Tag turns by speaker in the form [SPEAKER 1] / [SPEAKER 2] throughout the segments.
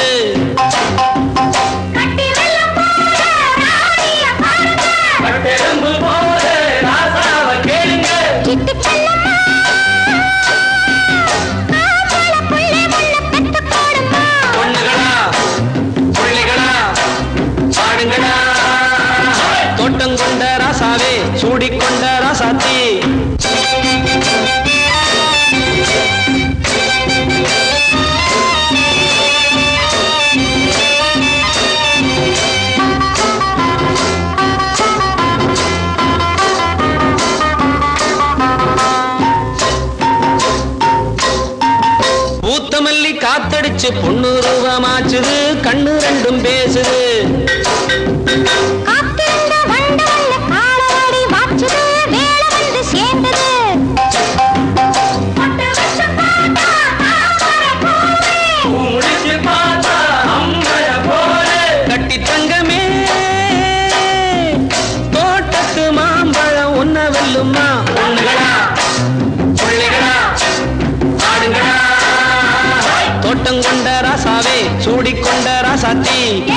[SPEAKER 1] Hey! காத்தடிச்சு பொண்ணு ரூபமாச்சுது கண்ணு ரெண்டும் பேசுது.
[SPEAKER 2] கொள்ளுங்க.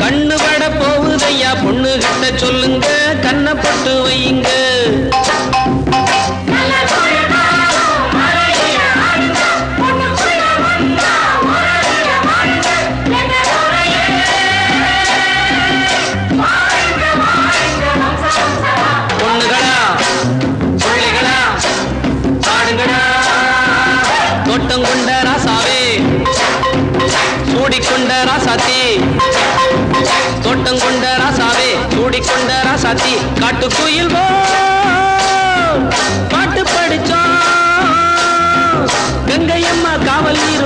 [SPEAKER 1] கண்ணு பட போகுதையா பொண்ணு கிட்ட சொல்லுங்க கண்ணை போட்டு வையுங்க ராசாத்தி. தோட்டம் கொண்ட ராசாவே சூடிக்கொண்ட ராசாத்தி. காட்டு குயில் பாட்டு படிச்சோம். கங்கையம்மா காவல் நீர்